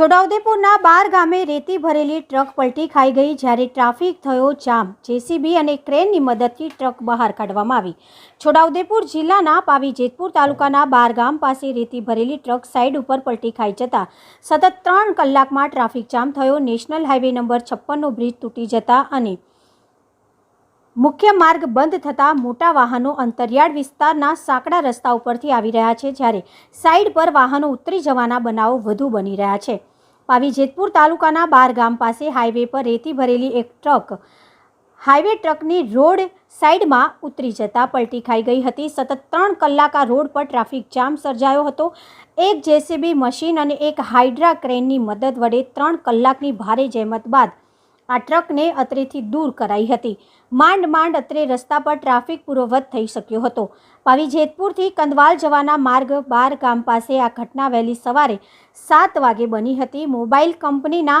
છોટાઉદેપુરના બાર ગામે રેતી ભરેલી ટ્રક પલટી ખાઈ ગઈ જ્યારે ટ્રાફિક થયો જામ. જેસીબી અને ક્રેનની મદદથી ટ્રક બહાર કાઢવામાં આવી. છોટાઉદેપુર જિલ્લાના પાવી જેતપુર તાલુકાના બાર ગામ પાસે રેતી ભરેલી ટ્રક સાઈડ ઉપર પલટી ખાઈ જતા સતત ત્રણ કલાકમાં ટ્રાફિક જામ થયો. નેશનલ હાઇવે નંબર છપ્પનનો બ્રિજ તૂટી જતા અને મુખ્ય માર્ગ બંધ થતાં મોટા વાહનો અંતરિયાળ વિસ્તારના સાંકડા રસ્તા ઉપરથી આવી રહ્યા છે જ્યારે સાઈડ પર વાહનો ઉતરી જવાના બનાવો વધુ બની રહ્યા છે. પાવી જેતપુર તાલુકાના બાર ગામ પાસે હાઈવે પર રેતી ભરેલી એક ટ્રક હાઈવે ટ્રકની રોડ સાઈડમાં ઉતરી જતા પલટી ખાઈ ગઈ હતી. સતત ત્રણ કલાક આ રોડ પર ટ્રાફિક જામ સર્જાયો હતો. એક જેસીબી મશીન અને એક હાઇડ્રા ક્રેનની મદદ વડે ત્રણ કલાકની ભારે જહેમત બાદ આ ટ્રકને અત્રેથી દૂર કરાઈ હતી. માંડ માંડ અત્રે રસ્તા પર ટ્રાફિક પૂર્વવત થઈ શક્યો હતો. પાવી જેતપુરથી કંદવાલ જવાના માર્ગ બાર ગામ પાસે આ ઘટના વહેલી સવારે સાત વાગે બની હતી. મોબાઈલ કંપનીના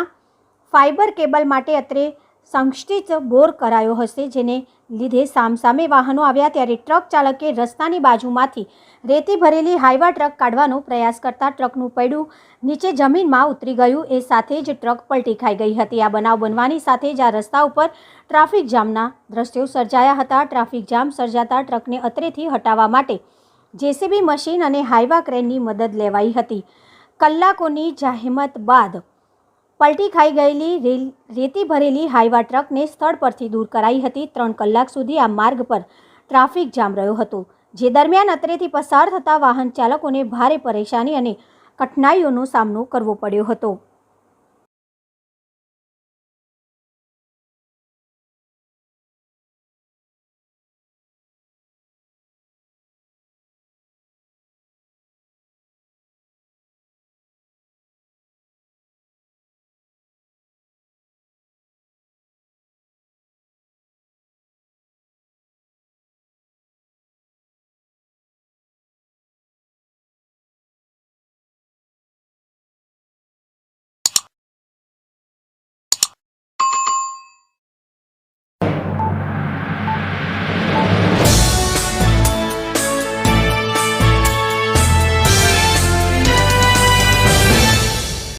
ફાઇબર કેબલ માટે અત્રે સંસ્થિત બોર કરાયો હશે, જેને લીધે સામસામે વાહનો આવ્યા ત્યારે ટ્રક ચાલકે રસ્તાની બાજુમાંથી રેતી ભરેલી હાઈવા ટ્રક કાઢવાનો પ્રયાસ કરતા ટ્રકનું પૈડું નીચે જમીનમાં ઉતરી ગયું. એ સાથે જ ટ્રક પલટી ખાઈ ગઈ હતી. આ બનાવ બનવાની સાથે જ આ રસ્તા ઉપર ટ્રાફિક જામના દ્રશ્યો સર્જાયા હતા. ટ્રાફિક જામ સર્જાતા ટ્રકને અત્રેથી હટાવવા માટે જેસીબી મશીન અને હાઈવા ક્રેનની મદદ લેવાઈ હતી. કલાકોની જાહેમત બાદ પલટી ખાઈ ગયેલી રેતી ભરેલી હાઈવા ટ્રકને સ્થળ પરથી દૂર કરાઈ હતી. ત્રણ કલાક સુધી આ માર્ગ પર ટ્રાફિક જામ રહ્યો હતો, જે દરમિયાન અત્રેથી પસાર થતા વાહન ચાલકોને ભારે પરેશાની અને કઠિનાઈઓનો સામનો કરવો પડ્યો હતો.